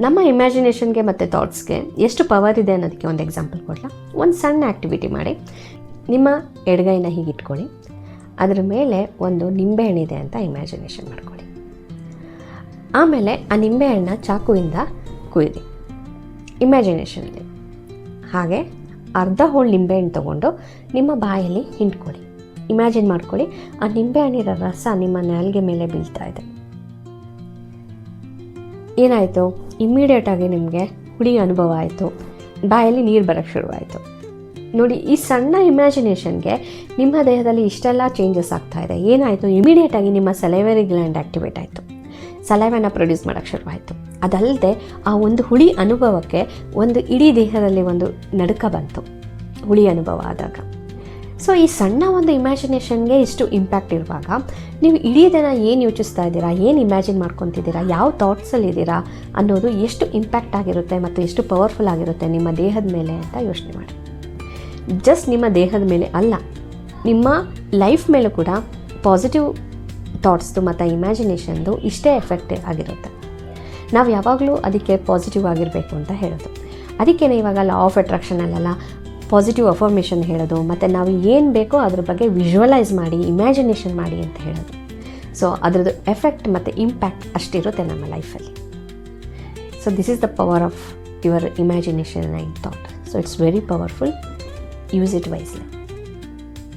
ನಮ್ಮ ಇಮ್ಯಾಜಿನೇಷನ್ಗೆ ಮತ್ತು ಥಾಟ್ಸ್ಗೆ ಎಷ್ಟು ಪವರ್ ಇದೆ ಅನ್ನೋದಕ್ಕೆ ಒಂದು ಎಕ್ಸಾಂಪಲ್ ಕೊಡಲ? ಒಂದು ಸಣ್ಣ ಆ್ಯಕ್ಟಿವಿಟಿ ಮಾಡಿ. ನಿಮ್ಮ ಎಡಗೈನ ಹೀಗೆ ಇಟ್ಕೊಳ್ಳಿ. ಅದರ ಮೇಲೆ ಒಂದು ನಿಂಬೆಹಣ್ಣಿದೆ ಅಂತ ಇಮ್ಯಾಜಿನೇಷನ್ ಮಾಡ್ಕೊಳ್ಳಿ. ಆಮೇಲೆ ಆ ನಿಂಬೆಹಣ್ಣ ಚಾಕುವಿಂದ ಕುಯ್ದಿ. ಇಮ್ಯಾಜಿನೇಷನಲ್ಲಿ ಹಾಗೆ ಅರ್ಧ ಹೋಳು ನಿಂಬೆಹಣ್ಣು ತೊಗೊಂಡು ನಿಮ್ಮ ಬಾಯಲ್ಲಿ ಹಿಂಡ್ಕೊಳ್ಳಿ. ಇಮ್ಯಾಜಿನ್ ಮಾಡ್ಕೊಳ್ಳಿ. ಆ ನಿಂಬೆಹಣ್ಣಿರೋ ರಸ ನಿಮ್ಮ ನೆಲಗೆ ಮೇಲೆ ಬೀಳ್ತಾ ಇದೆ. ಏನಾಯಿತು? ಇಮ್ಮಿಡಿಯೇಟಾಗಿ ನಿಮಗೆ ಹುಳಿ ಅನುಭವ ಆಯಿತು. ಬಾಯಲ್ಲಿ ನೀರು ಬರೋಕ್ಕೆ ಶುರುವಾಯಿತು. ನೋಡಿ, ಈ ಸಣ್ಣ ಇಮ್ಯಾಜಿನೇಷನ್ಗೆ ನಿಮ್ಮ ದೇಹದಲ್ಲಿ ಇಷ್ಟೆಲ್ಲ ಚೇಂಜಸ್ ಆಗ್ತಾ ಇದೆ. ಏನಾಯಿತು? ಇಮಿಡಿಯೇಟಾಗಿ ನಿಮ್ಮ ಸಲೈವರಿ ಗ್ಲ್ಯಾಂಡ್ ಆ್ಯಕ್ಟಿವೇಟ್ ಆಯಿತು. ಸಲೈವನ್ನ ಪ್ರೊಡ್ಯೂಸ್ ಮಾಡೋಕ್ಕೆ ಶುರುವಾಯಿತು. ಅದಲ್ಲದೆ ಆ ಒಂದು ಹುಳಿ ಅನುಭವಕ್ಕೆ ಒಂದು ಇಡೀ ದೇಹದಲ್ಲಿ ಒಂದು ನಡುಕ ಬಂತು. ಹುಳಿ ಅನುಭವ ಆದಾಗ. ಸೊ ಈ ಸಣ್ಣ ಒಂದು ಇಮ್ಯಾಜಿನೇಷನ್ಗೆ ಇಷ್ಟು ಇಂಪ್ಯಾಕ್ಟ್ ಇರುವಾಗ ನೀವು ಇಡೀ ದಿನ ಏನು ಯೋಚಿಸ್ತಾ ಇದ್ದೀರಾ? ಏನು ಇಮ್ಯಾಜಿನ್ ಮಾಡ್ಕೊತಿದ್ದೀರಾ? ಯಾವ ಥಾಟ್ಸಲ್ಲಿದ್ದೀರಾ ಅನ್ನೋದು ಎಷ್ಟು ಇಂಪ್ಯಾಕ್ಟ್ ಆಗಿರುತ್ತೆ ಮತ್ತು ಎಷ್ಟು ಪವರ್ಫುಲ್ ಆಗಿರುತ್ತೆ ನಿಮ್ಮ ದೇಹದ ಮೇಲೆ ಅಂತ ಯೋಚನೆ ಮಾಡಿ. ಜಸ್ಟ್ ನಿಮ್ಮ ದೇಹದ ಮೇಲೆ ಅಲ್ಲ, ನಿಮ್ಮ ಲೈಫ್ ಮೇಲೂ ಕೂಡ ಪಾಸಿಟಿವ್ ಥಾಟ್ಸ್ದು ಮತ್ತು ಇಮ್ಯಾಜಿನೇಷನ್ದು ಇಷ್ಟೇ ಎಫೆಕ್ಟ್ ಆಗಿರುತ್ತೆ. ನಾವು ಯಾವಾಗಲೂ ಅದಕ್ಕೆ ಪಾಸಿಟಿವ್ ಆಗಿರಬೇಕು ಅಂತ ಹೇಳೋದು. ಅದಕ್ಕೇನೆ ಇವಾಗ ಲಾ ಆಫ್ ಅಟ್ರಾಕ್ಷನಲ್ಲೆಲ್ಲ ಪಾಸಿಟಿವ್ ಅಫರ್ಮೇಷನ್ ಹೇಳೋದು, ಮತ್ತು ನಾವು ಏನು ಬೇಕೋ ಅದ್ರ ಬಗ್ಗೆ ವಿಜುವಲೈಸ್ ಮಾಡಿ ಇಮ್ಯಾಜಿನೇಷನ್ ಮಾಡಿ ಅಂತ ಹೇಳೋದು. ಸೊ ಅದರದ್ದು ಎಫೆಕ್ಟ್ ಮತ್ತು ಇಂಪ್ಯಾಕ್ಟ್ ಅಷ್ಟಿರುತ್ತೆ ನಮ್ಮ ಲೈಫಲ್ಲಿ so this is the power of your imagination and thought so it's very powerful use it wisely